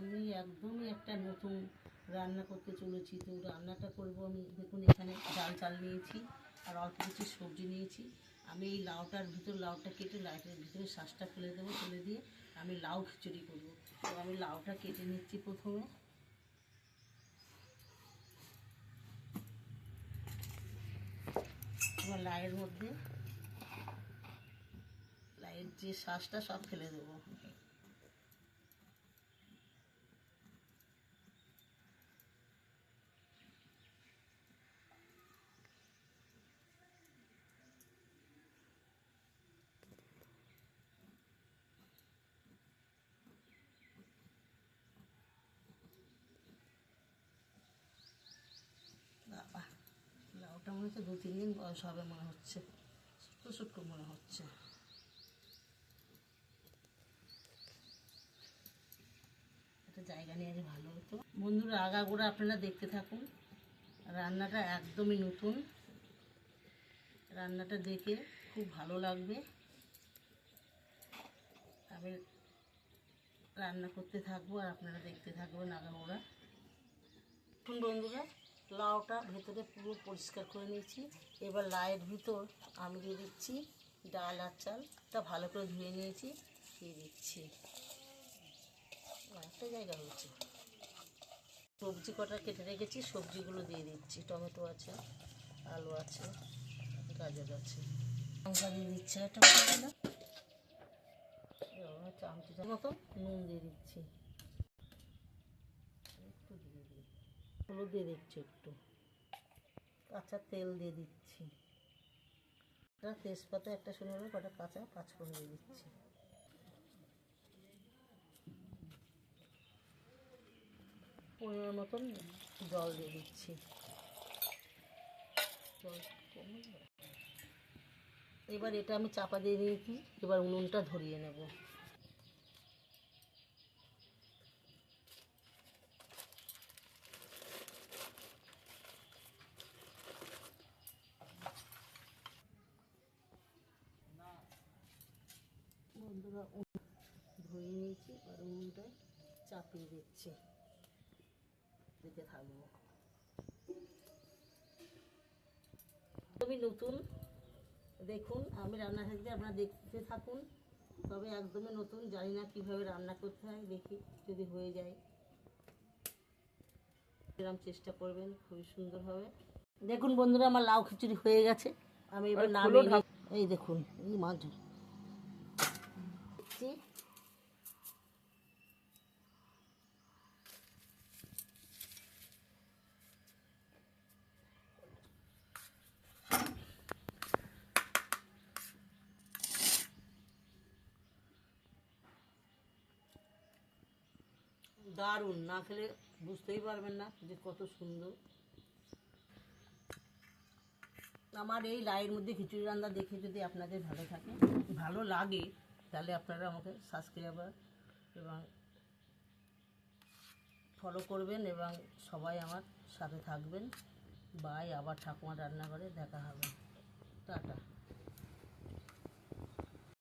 আমি একদমই একটা নতুন রান্না করতে চলেছি। তো রান্নাটা করব আমি। দেখুন, এখানে ডাল চাল নিয়েছি আর অল্প কিছু সবজি নিয়েছি। আমি এই লাউটার ভিতর, লাউটা কেটে লাউটার ভিতরে শ্বাসটা ফেলে দেবো, ফেলে দিয়ে আমি লাউ খিচুড়ি করব। তো আমি লাউটা কেটে নিচ্ছি প্রথমে। এবার লাইয়ের মধ্যে, লাইয়ের যে শ্বাসটা সব ফেলে দেবো। লাউটা মনে হচ্ছে দু তিন দিন বয়স হবে মনে হচ্ছে। ছোট্ট ছোট্ট মনে হচ্ছে। একটা জায়গা নিয়ে আজ ভালো হতো। বন্ধুরা, আগাগোড়া আপনারা দেখতে থাকুন। রান্নাটা একদমই নতুন। রান্নাটা দেখে খুব ভালো লাগবে। আমি রান্না করতে থাকব আর আপনারা দেখতে থাকবেন আগাগোড়া। এখন বন্ধুরা লাউটা ভেতরে পুরো পরিষ্কার করে নিয়েছি। এবার লাউয়ের ভিতর আমি দিয়ে দিচ্ছি ডাল আর চালটা ভালো করে ধুয়ে নিয়েছি, দিয়ে দিচ্ছি। একটা জায়গা হয়েছে সবজি কটা কেটে রেখেছি, সবজিগুলো দিয়ে দিচ্ছি। টমেটো আছে, আলু আছে, গাজর আছে। লঙ্কা দিয়ে দিচ্ছি একটা মতো নুন দিয়ে দিচ্ছি একটু দিয়ে দিই হলুদ দিয়ে দিচ্ছি একটু। কাঁচা তেল দিয়ে দিচ্ছি। একটা তেজপাতা, একটা শুনে নেব কটা কাঁচা পাঁচফোড়ন দিয়ে দিচ্ছি। পরিমাণ মতন জল দিয়ে দিচ্ছি। এবার এটা আমি চাপা দিয়ে দিয়েছি। এবার উনুনটা ধরিয়ে নেব। উনুন ধরিয়ে নিয়েছি উনুনটা চাপিয়ে দিচ্ছি। দিতে থাকব। আমি নতুন দেখুন আমি রান্না থাকতে আপনারা দেখতে থাকুন। তবে একদমই নতুন জানি না কীভাবে রান্না করতে হয় দেখি যদি হয়ে যায়। এরকম চেষ্টা করবেন খুবই সুন্দর হবে। দেখুন বন্ধুরা আমার লাউ খিচুড়ি হয়ে গেছে। আমি এবার নামিয়ে এই দেখুন এই মাছ দিচ্ছি। দারুণ, না খেলে বুঝতেই পারবেন না যে কত সুন্দর আমার এই লাইয়ের মধ্যে খিচুড়ি রান্না দেখে যদি আপনাদের ভালো থাকে, ভালো লাগে তাহলে আপনারা আমাকে সাবস্ক্রাইবার এবং ফলো করবেন এবং সবাই আমার সাথে থাকবেন। বাই, আবার ঠাকুমা রান্নাঘরে দেখা হবে। টাটা।